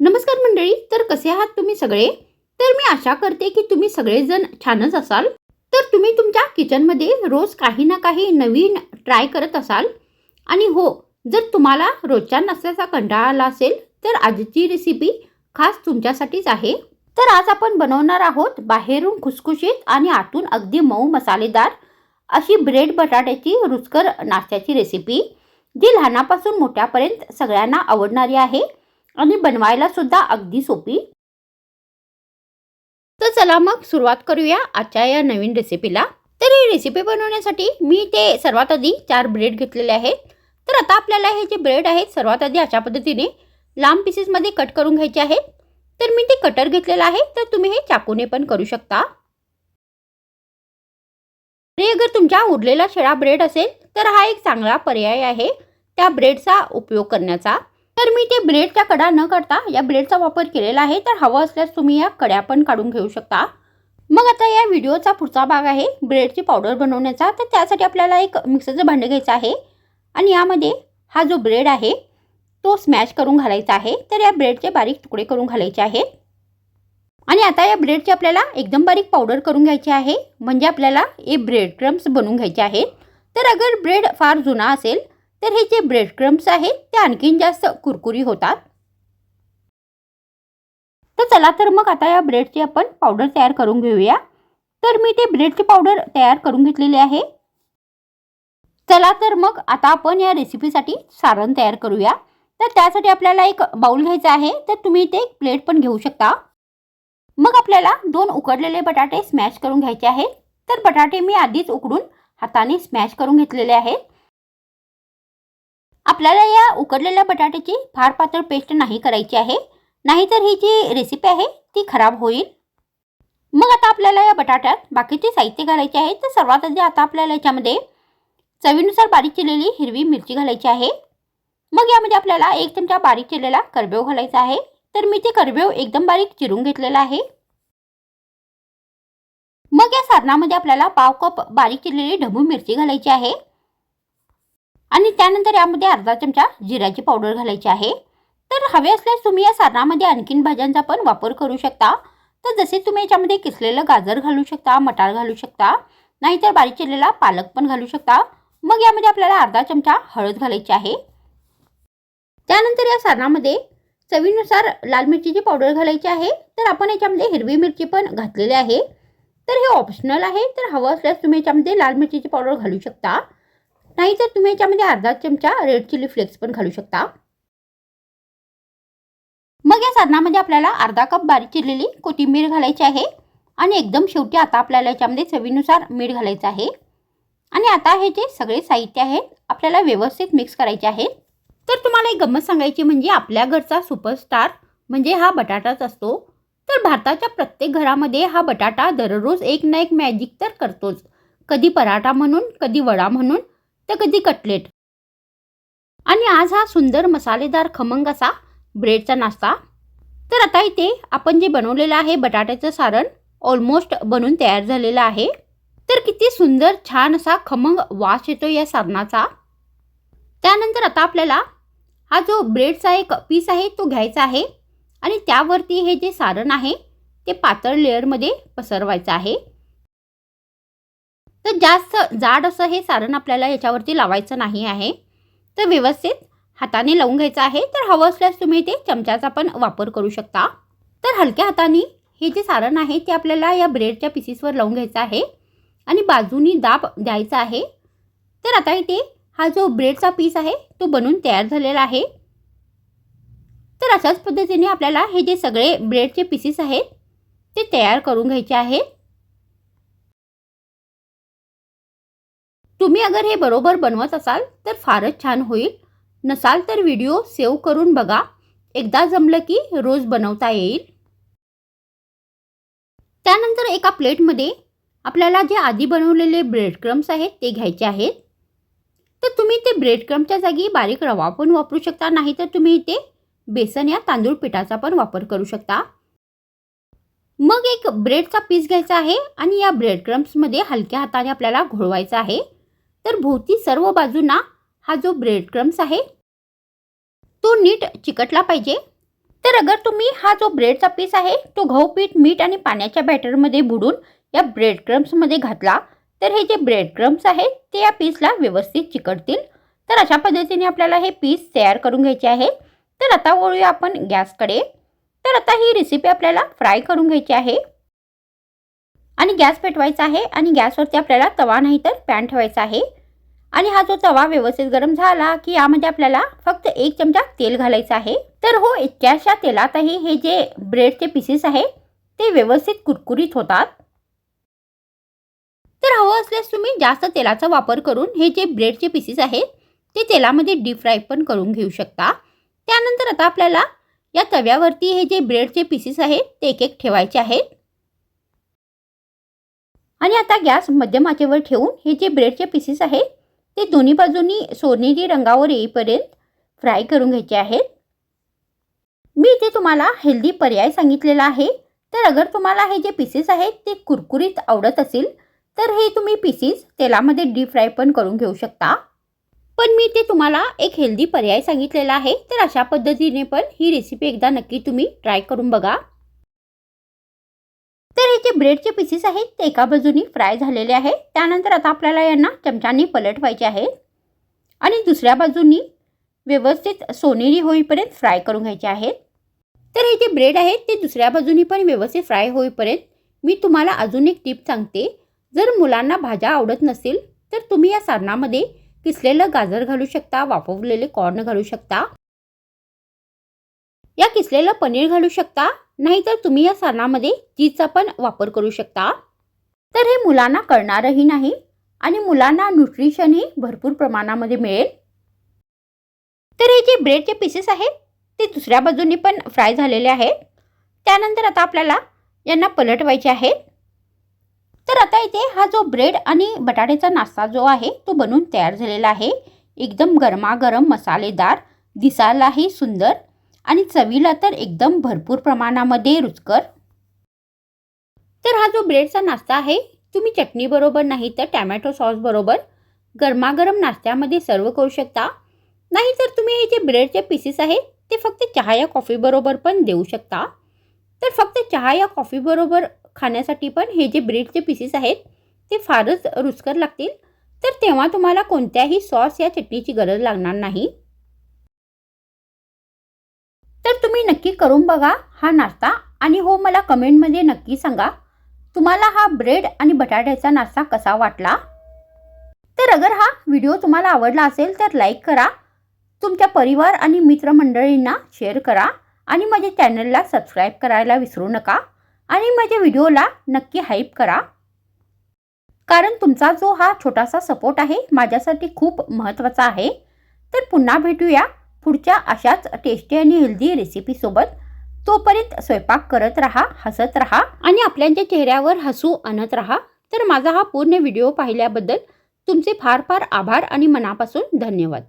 नमस्कार मंडळी तर कसे आहात तुम्ही सगळे? तर मी आशा करते की तुम्ही सगळेजण छानच असाल. तर तुम्ही तुमच्या किचनमध्ये रोज काही ना काही नवीन ट्राय करत असाल. आणि हो जर तुम्हाला रोजच्या नाश्त्याचा कंटाळा आला असेल तर आजची रेसिपी खास तुमच्यासाठीच आहे. तर आज आपण बनवणार आहोत बाहेरून खुसखुशीत आणि आतून अगदी मऊ मसालेदार अशी ब्रेड बटाट्याची रुचकर नाश्त्याची रेसिपी जी लहानापासून मोठ्यापर्यंत सगळ्यांना आवडणारी आहे. आणि बनवायला सुद्धा अगदी सोपी. तर चला मग सुरुवात करूया आजच्या या नवीन रेसिपीला तर ही रेसिपी बनवण्यासाठी मी ते सर्वात आधी चार ब्रेड घेतलेले आहेत. तर आता आपल्याला हे जे ब्रेड आहेत सर्वात आधी अशा पद्धतीने लांब पीसेसमध्ये कट करून घ्यायचे आहेत. तर मी ते कटर घेतलेलं आहे तर तुम्ही हे चाकूने पण करू शकता. आणि अगर तुमच्या उरलेला शेळा ब्रेड असेल तर हा एक चांगला पर्याय आहे त्या ब्रेडचा उपयोग करण्याचा. तर मी ते ब्रेडच्या कडा न करता या ब्रेडचा वापर केलेला आहे. तर हवं असल्यास तुम्ही या कड्या पण काढून घेऊ शकता. मग आता या व्हिडिओचा पुढचा भाग आहे ब्रेडची पावडर बनवण्याचा. तर त्यासाठी आपल्याला एक मिक्सरचं भांडं घ्यायचं आहे. आणि यामध्ये हा जो ब्रेड आहे तो स्मॅश करून घालायचा आहे. तर या ब्रेडचे बारीक तुकडे करून घालायचे आहेत. आणि आता या ब्रेडची आपल्याला एकदम बारीक पावडर करून घ्यायची आहे. म्हणजे आपल्याला हे ब्रेड क्रम्स बनवून घ्यायचे आहेत. तर अगर ब्रेड फार जुना असेल तर हे जे ब्रेड क्रम्स आहेत ते आणखीन जास्त कुरकुरी होतात. तर चला तर मग आता या ब्रेडची आपण पावडर तयार करून घेऊया. तर मी ते ब्रेडची पावडर तयार करून घेतलेली आहे. चला तर मग आता आपण या रेसिपीसाठी सारण तयार करूया. तर त्यासाठी आपल्याला एक बाउल घ्यायचा आहे तर तुम्ही ते एक प्लेट पण घेऊ शकता. मग आपल्याला दोन उकडलेले बटाटे स्मॅश करून घ्यायचे आहेत. तर बटाटे मी आधीच उकडून हाताने स्मॅश करून घेतलेले आहेत. आपल्याला या उकडलेल्या बटाट्याची फार पातळ पेस्ट नाही करायची आहे. नाहीतर ही जी रेसिपी आहे ती खराब होईल. मग आता आपल्याला या बटाट्यात बाकीचे साहित्य घालायचे आहे. तर सर्वात आधी आता आपल्याला याच्यामध्ये चवीनुसार बारीक चिरलेली हिरवी मिरची घालायची आहे. मग यामध्ये आपल्याला एक चमचा बारीक चिरलेला करबेव घालायचा आहे. तर मी ते करबेव एकदम बारीक चिरून घेतलेला आहे. मग या सारणामध्ये आपल्याला पाव कप बारीक चिरलेली ढबू मिरची घालायची आहे. आणि त्यानंतर यामध्ये अर्धा चमचा जिऱ्याची पावडर घालायची आहे. तर हवे असल्यास तुम्ही या सारणामध्ये आणखीन भाज्यांचा पण वापर करू शकता. तर जसे तुम्ही याच्यामध्ये किसलेलं गाजर घालू शकता मटार घालू शकता नाहीतर बारीक चिरलेला पालक पण घालू शकता. मग यामध्ये आपल्याला अर्धा चमचा हळद घालायची आहे. त्यानंतर या सारणामध्ये चवीनुसार लाल मिरचीची पावडर घालायची आहे. तर आपण याच्यामध्ये हिरवी मिरची पण घातलेली आहे. तर हे ऑप्शनल आहे. तर हवं असल्यास तुम्ही याच्यामध्ये लाल मिरचीची पावडर घालू शकता. नाहीतर तुम्ही याच्यामध्ये अर्धा चमचा रेड चिली फ्लेक्स पण घालू शकता. मग या साधनामध्ये आपल्याला अर्धा कप बारीक चिरलेली कोथिंबीर घालायची आहे आणि एकदम शेवटी आता आपल्याला याच्यामध्ये चवीनुसार मीठ घालायचं आहे. आणि आता हे जे सगळे साहित्य आहेत आपल्याला व्यवस्थित मिक्स करायचे आहेत. तर तुम्हाला एक गंमत सांगायची म्हणजे आपल्या घरचा सुपरस्टार म्हणजे हा बटाटाच असतो. तर भारताच्या प्रत्येक घरामध्ये हा बटाटा दररोज एक ना एक मॅजिक तर करतोच. कधी पराठा म्हणून कधी वडा म्हणून तर कधी कटलेट. आणि आज हा सुंदर मसालेदार खमंग असा ब्रेडचा नाश्ता. तर आता इथे आपण जे बनवलेलं आहे बटाट्याचं सारण ऑलमोस्ट बनून तयार झालेलं आहे. तर किती सुंदर छान असा खमंग वास येतो या सारणाचा. त्यानंतर आता आपल्याला हा जो ब्रेडचा एक पीस आहे तो घ्यायचा आहे. आणि त्यावरती हे जे सारण आहे ते पातळ लेअरमध्ये पसरवायचं आहे. तर जास्त जाड असं हे सारण आपल्याला याच्यावरती लावायचं नाही आहे. तर व्यवस्थित हाताने लावून घ्यायचं आहे. तर हवं असल्यास तुम्ही ते चमच्याचा पण वापर करू शकता. तर हलक्या हाताने हे जे सारण आहे ते आपल्याला या ब्रेडच्या पिसीसवर लावून घ्यायचं आहे. आणि बाजूनी दाब द्यायचा आहे. तर आता इथे हा जो ब्रेडचा पीस आहे तो बनून तयार झालेला आहे. तर अशाच पद्धतीने आपल्याला हे जे सगळे ब्रेडचे पीसेस आहेत ते तयार करून घ्यायचे आहेत. तुम्ही अगर हे बरोबर बनवत असाल तर फारच छान होईल. नसाल तर व्हिडिओ सेव्ह करून बघा. एकदा जमलं की रोज बनवता येईल. त्यानंतर एका प्लेटमध्ये आपल्याला जे आधी बनवलेले ब्रेड क्रम्स आहेत ते घ्यायचे आहेत. तर तुम्ही ते ब्रेड क्रम्सच्या जागी बारीक रवा पण वापरू शकता नाही तर तुम्ही इथे बेसन या तांदूळ पिठाचा पण वापर करू शकता. मग एक ब्रेडचा पीस घ्यायचा आहे आणि या ब्रेड क्रम्समध्ये हलक्या हाताने आपल्याला घोळवायचा आहे. तर भोवती सर्व बाजूंना हा जो ब्रेड क्रम्स आहे तो नीट चिकटला पाहिजे. तर अगर तुम्ही हा जो ब्रेडचा पीस आहे तो गहू पीठ मीठ आणि पाण्याच्या बॅटरमध्ये बुडून या ब्रेड क्रम्समध्ये घातला तर हे जे ब्रेड क्रम्स आहेत ते या पीसला व्यवस्थित चिकटतील. तर अशा पद्धतीने आपल्याला हे पीस तयार करून घ्यायचे आहे. तर आता वळूया आपण गॅसकडे. तर आता ही रेसिपी आपल्याला फ्राय करून घ्यायची आहे. आणि गॅस पेटवायचा आहे आणि गॅसवरती आपल्याला तवा नाही तर पॅन ठेवायचा आहे. आणि हा जो तवा व्यवस्थित गरम झाला की यामध्ये आपल्याला फक्त एक चमचा तेल घालायचं आहे. तर हो इतक्याशा तेलातही हे जे ब्रेडचे पीसेस आहे ते व्यवस्थित कुरकुरीत होतात. तर हवं असल्यास तुम्ही जास्त तेलाचा वापर करून हे जे ब्रेडचे पीसेस आहेत ते तेलामध्ये डीप फ्राय पण करून घेऊ शकता. त्यानंतर आता आपल्याला या तव्यावरती हे जे ब्रेडचे पीसेस आहेत ते एक एक ठेवायचे आहेत. आणि आता गॅस मध्यमाचेवर ठेवून हे जे ब्रेडचे पीसेस आहेत ते दोन्ही बाजूनी सोनेरी रंगावर येईपर्यंत फ्राय करून घ्यायचे आहेत. मी इथे तुम्हाला हेल्दी पर्याय सांगितलेला आहे. तर अगर तुम्हाला हे जे पीसेस आहेत ते कुरकुरीत आवडत असेल तर हे तुम्ही पीसेस तेलामध्ये डीप फ्राय पण करून घेऊ शकता. पण मी ते तुम्हाला एक हेल्दी पर्याय सांगितलेला आहे तर अशा पद्धतीने पण ही रेसिपी एकदा नक्की तुम्ही ट्राय करून बघा. तर हे जे ब्रेडचे पीसेस आहेत ते एका बाजूनी फ्राय झालेले आहे त्यानंतर आता आपल्याला यांना चमच्यानी पलटवायचे आहे आणि दुसऱ्या बाजूनी व्यवस्थित सोनेरी होईपर्यंत फ्राय करून घ्यायचे आहेत. तर हे जे ब्रेड आहेत ते दुसऱ्या बाजूनी पण व्यवस्थित फ्राय होईपर्यंत मी तुम्हाला अजून एक टिप सांगते. जर मुलांना भाज्या आवडत नसेल तर तुम्ही या सारणामध्ये किसलेलं गाजर घालू शकता वाफवलेले कॉर्न घालू शकता. या किसलेलं पनीर घालू शकता. नाहीतर तुम्ही या सारणामध्ये चीजचा पण वापर करू शकता. तर हे मुलांना कळणारही नाही आणि मुलांना न्यूट्रिशनही भरपूर प्रमाणामध्ये मिळेल. तर हे जे ब्रेडचे पीसेस आहेत ते दुसऱ्या बाजूने पण फ्राय झालेले आहेत. त्यानंतर आता आपल्याला यांना पलटवायचे आहेत. तर आता इथे हा जो ब्रेड आणि बटाट्याचा नाश्ता जो आहे तो बनून तयार झालेला आहे. एकदम गरमागरम मसालेदार दिसायलाही सुंदर आणि चवीला तर एकदम भरपूर प्रमाणामध्ये रुचकर. तर हा जो ब्रेडचा नाश्ता आहे तुम्ही चटणीबरोबर नाही तर टॅमॅटो सॉसबरोबर गरमागरम नाश्त्यामध्ये सर्व करू शकता. नाही तर तुम्ही हे जे ब्रेडचे पीसेस आहेत ते फक्त चहा या कॉफीबरोबर पण देऊ शकता. तर फक्त चहा या कॉफीबरोबर खाण्यासाठी पण हे जे ब्रेडचे पीसेस आहेत ते फारच रुचकर लागतील. तर तेव्हा तुम्हाला कोणत्याही सॉस या चटणीची गरज लागणार नाही. तर तुम्ही नक्की करून बघा हा नाश्ता आणि हो मला कमेंटमध्ये नक्की सांगा तुम्हाला हा ब्रेड आणि बटाट्याचा नाश्ता कसा वाटला? तर अगर हा व्हिडिओ तुम्हाला आवडला असेल तर लाईक करा तुमच्या परिवार आणि मित्रमंडळींना शेअर करा आणि माझ्या चॅनलला सबस्क्राईब करायला विसरू नका आणि माझ्या व्हिडिओला नक्की हाईप करा. कारण तुमचा जो हा छोटासा सपोर्ट आहे माझ्यासाठी खूप महत्त्वाचा आहे. तर पुन्हा भेटूया पुढच्या अशाच टेस्टी आणि हेल्दी रेसिपीसोबत तोपर्यंत स्वयंपाक करत राहा हसत राहा आणि आपल्यांच्या चेहऱ्यावर हसू आणत राहा. तर माझा हा पूर्ण व्हिडिओ पाहिल्याबद्दल तुमचे फार फार आभार आणि मनापासून धन्यवाद.